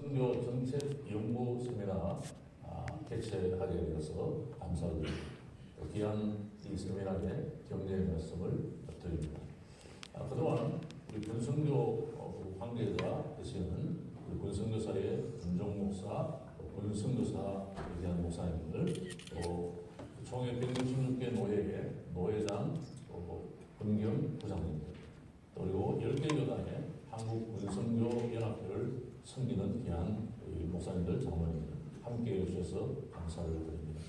선교 정책 연구 세미나 아, 개최하게 되어서 감사드립니다. 또 귀한 이 세미나에 격려의 말씀을 드립니다. 아, 그동안 우리 군성교 어, 관계자 되시는 우리 군성교사의 군종 목사, 또 군성교사에 대한 목사님들, 또 총회 166개 노회의 노회장, 또 군경 부장님들, 또 그리고 10개 교단의 한국 군성교 연합회를 섬기는 우리 목사님들, 장로님들 함께 해주셔서 감사를 드립니다.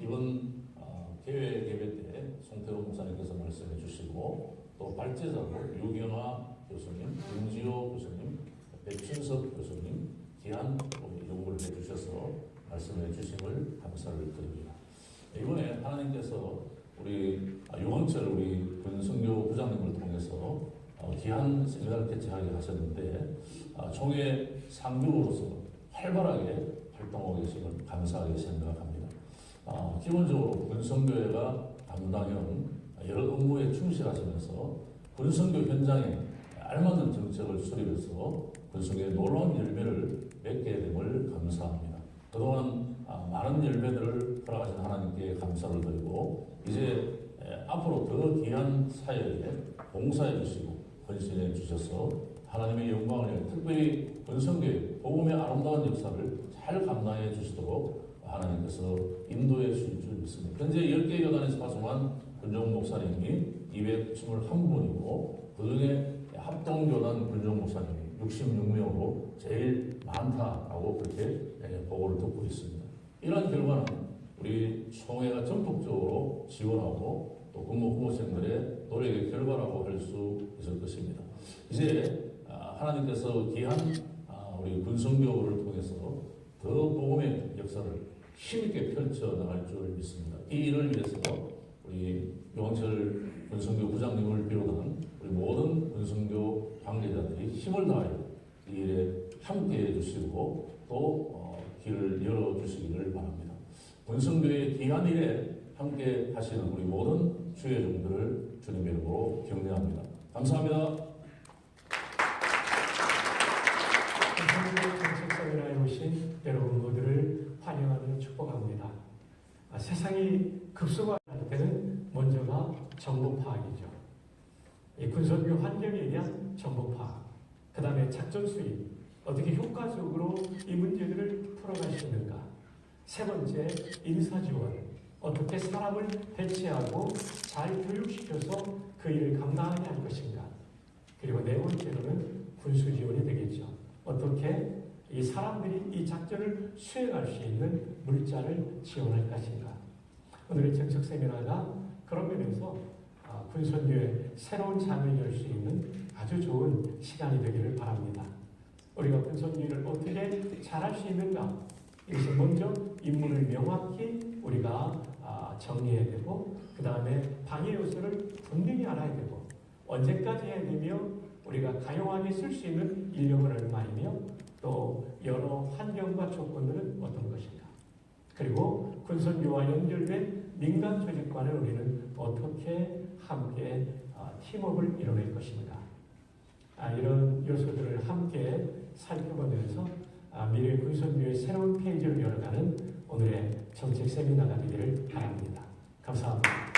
이번 어, 개회 때 송태호 목사님께서 말씀해 주시고 또 발제자로 유경화 교수님, 김지호 교수님, 백춘석 교수님 귀한 요구를 해주셔서 말씀해 주심을 감사를 드립니다. 이번에 하나님께서 우리 아, 유광철 우리 군성교 부장님을 통해서 어, 귀한 세미나를 개최하게 하셨는데 아, 총회 상주로서 활발하게 활동하고 계심을 감사하게 생각합니다. 아, 기본적으로 군성교회가 담당해온 여러 업무에 충실하시면서 군성교 현장에 알맞은 정책을 수립해서 군성교의 놀라운 열매를 맺게 됨을 감사합니다. 그동안 아, 많은 열매들을 허락하신 하나님께 감사를 드리고 이제 에, 앞으로 더 귀한 사역에 봉사해 주시고 헌신해 주셔서 하나님의 영광을 특별히 권성교회 복음의 아름다운 역사를 잘 감당해 주시도록 하나님께서 인도해 주실 줄 믿습니다. 현재 10개 교단에서 파송한 군종 목사님이 221분이고 그중에 합동교단 군종 목사님이 66명으로 제일 많다라고 그렇게 예, 보고를 듣고 있습니다. 이러한 결과는 우리 총회가 전폭적으로 지원하고 또 근무 후보생들의 노력의 결과라고 할 수 있을 것입니다. 이제 아, 하나님께서 귀한 아, 우리 군성교를 통해서 더 복음의 역사를 힘있게 펼쳐 나갈 줄 믿습니다. 이 일을 위해서 우리 용철 군성교 부장님을 비롯한 우리 모든 군성교 관계자들이 힘을 다하여 이 일에 함께 해 주시고 또 어, 길을 열어주시기를 바랍니다. 군성교의 귀한 일에 함께 하시는 우리 모든 주의 종들을 주님 이름으로 격려합니다. 감사합니다. 여러분 모두를 환영하며 축복합니다. 아, 세상이 급속화할 때는 먼저가 정보 파악이죠. 이 군선교 환경에 대한 정보 파악, 그 다음에 작전 수립, 어떻게 효과적으로 이 문제들을 풀어갈 수 있는가. 세 번째, 인사 지원, 어떻게 사람을 배치하고 잘 교육시켜서 그 일을 감당하게 할 것인가. 그리고 네 번째로는 군수 지원이 되겠죠. 어떻게 이 사람들이 이 작전을 수행할 수 있는 물자를 지원할 것인가. 오늘의 정책 세미나가 그런 면에서 아, 군선교의 새로운 장을 열 수 있는 아주 좋은 시간이 되기를 바랍니다. 우리가 군선교를 어떻게 잘할 수 있는가? 이것은 먼저 임무를 명확히 우리가 아, 정리해야 되고 그 다음에 방해 요소를 분명히 알아야 되고 언제까지 해야 되며 우리가 가용하게 쓸 수 있는 인력은 얼마이며 또 여러 환경과 조건들은 어떤 것인가. 그리고 군선교와 연결된 민간 조직과는 우리는 어떻게 함께 아, 팀업을 이뤄낼 것인가. 아, 이런 요소들을 함께 살펴보면서 아, 미래 군선교의 새로운 페이지를 열어가 세미나가 되기를 바랍니다. 감사합니다.